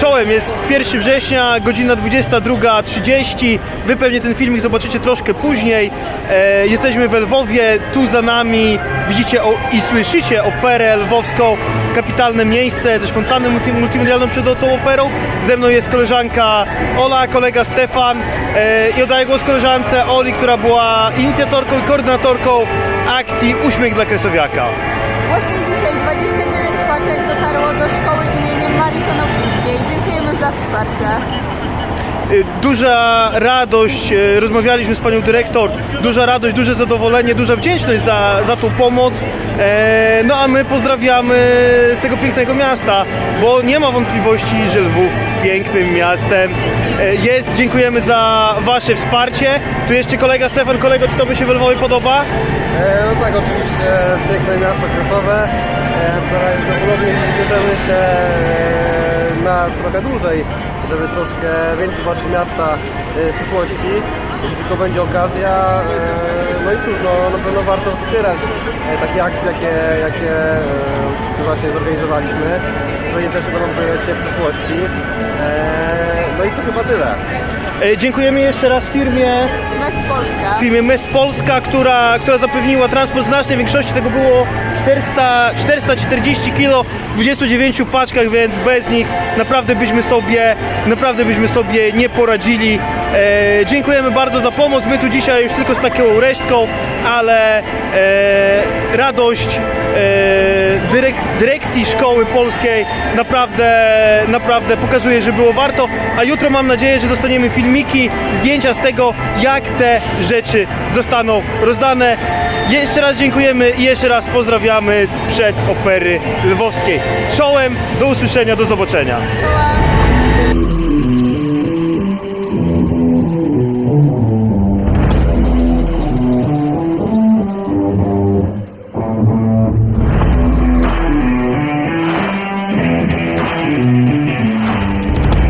Czołem jest 1 września, godzina 22.30. Wy pewnie ten filmik zobaczycie troszkę później. E, jesteśmy w Lwowie, tu za nami widzicie o, i słyszycie operę lwowską. Kapitalne miejsce, też fontannę multi, multimedialną przed tą operą. Ze mną jest koleżanka Ola, kolega Stefan e, i oddaję głos koleżance Oli, która była inicjatorką i koordynatorką akcji Uśmiech dla Kresowiaka. Właśnie dzisiaj 29 paczek dotarło do szkoły. Dziękujemy za wsparcie. Y, Duża radość, y, rozmawialiśmy z panią dyrektor, duża radość, duże zadowolenie, duża wdzięczność za, za tą pomoc. E, No a my pozdrawiamy z tego pięknego miasta, bo nie ma wątpliwości, że Lwów pięknym miastem e, jest. Dziękujemy za wasze wsparcie. Tu jeszcze kolega Stefan, kolego, czy to by się w Lwowie podoba? E, No tak, oczywiście piękne miasto kresowe. E, Prawdopodobnie zbierzemy się e, na trochę dłużej, żeby troszkę więcej zobaczyć miasta e, w przyszłości, jeśli tylko będzie okazja. E, No i cóż, no, na pewno warto wspierać e, takie akcje, jakie, jakie tu właśnie zorganizowaliśmy. No i też będą pojawiać się w przyszłości. No i to chyba tyle. E, Dziękujemy jeszcze raz firmie West Polska. firmie Mest Polska, która, która zapewniła transport znacznej większości. Tego było 400, 440 kg w 29 paczkach, więc bez nich naprawdę byśmy sobie, naprawdę byśmy sobie nie poradzili. E, dziękujemy bardzo za pomoc. My tu dzisiaj już tylko z taką resztką, ale e, radość e, dyrek, dyrekcji szkoły polskiej naprawdę, naprawdę pokazuje, że było warto. A jutro mam nadzieję, że dostaniemy filmiki, zdjęcia z tego, jak te rzeczy zostaną rozdane. Jeszcze raz dziękujemy i jeszcze raz pozdrawiamy sprzed opery lwowskiej. Czołem, do usłyszenia, do zobaczenia.